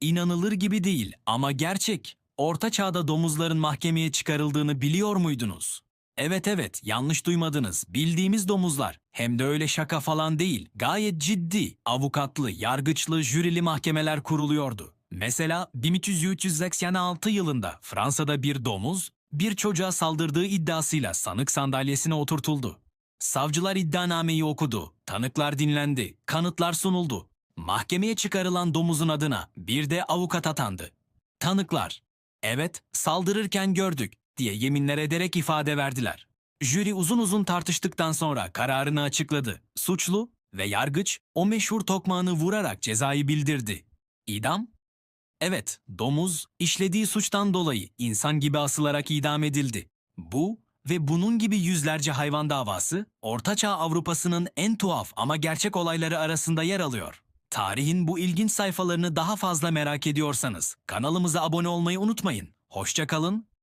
İnanılır gibi değil ama gerçek. Orta çağda domuzların mahkemeye çıkarıldığını biliyor muydunuz? Evet evet yanlış duymadınız. Bildiğimiz domuzlar. Hem de öyle şaka falan değil. Gayet ciddi, avukatlı, yargıçlı, jürili mahkemeler kuruluyordu. Mesela 1386 yılında Fransa'da bir domuz bir çocuğa saldırdığı iddiasıyla sanık sandalyesine oturtuldu. Savcılar iddianameyi okudu, tanıklar dinlendi, kanıtlar sunuldu. Mahkemeye çıkarılan domuzun adına bir de avukat atandı. Tanıklar, evet saldırırken gördük diye yeminler ederek ifade verdiler. Jüri uzun uzun tartıştıktan sonra kararını açıkladı. Suçlu ve yargıç o meşhur tokmağını vurarak cezayı bildirdi. İdam? Evet, domuz işlediği suçtan dolayı insan gibi asılarak idam edildi. Bu ve bunun gibi yüzlerce hayvan davası Ortaçağ Avrupa'sının en tuhaf ama gerçek olayları arasında yer alıyor. Tarihin bu ilginç sayfalarını daha fazla merak ediyorsanız kanalımıza abone olmayı unutmayın. Hoşça kalın,